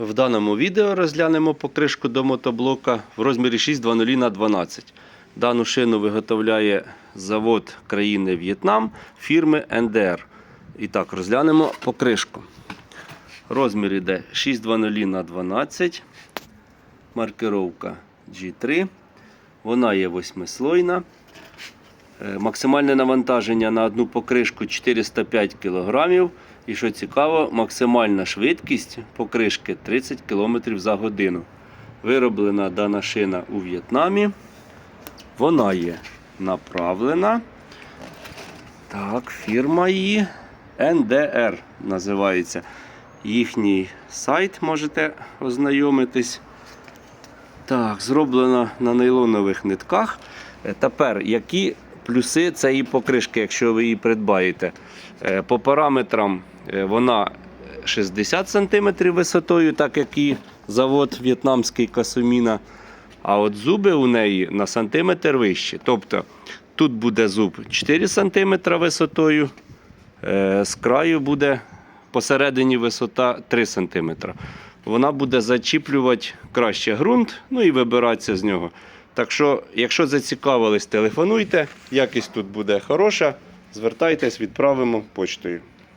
В даному відео розглянемо покришку до мотоблока в розмірі 620 на 12. Дану шину виготовляє завод країни В'єтнам фірми НДР. І так, розглянемо покришку. Розмір іде 620 на 12. Маркировка G3. Вона є восьмислойна. Е, Максимальне навантаження на одну покришку 405 кг. І що цікаво, максимальна швидкість покришки 30 км за годину. Вироблена дана шина у В'єтнамі. Вона є направлена. Так, фірма її NDR називається. Їхній сайт можете ознайомитись. Так, зроблена на нейлонових нитках. Е, Тепер, які плюси цієї покришки, якщо ви її придбаєте? Е, По параметрам е, вона 60 см висотою, так як і завод в'єтнамський Касуміна. А от зуби у неї на сантиметр вищі. Тобто тут буде зуб 4 см висотою, е, з краю буде посередині висота 3 см. Вона буде зачіплювати краще ґрунт, ну і вибиратися з нього. Так що, якщо зацікавились, телефонуйте. Якість тут буде хороша. Звертайтесь, відправимо почтою.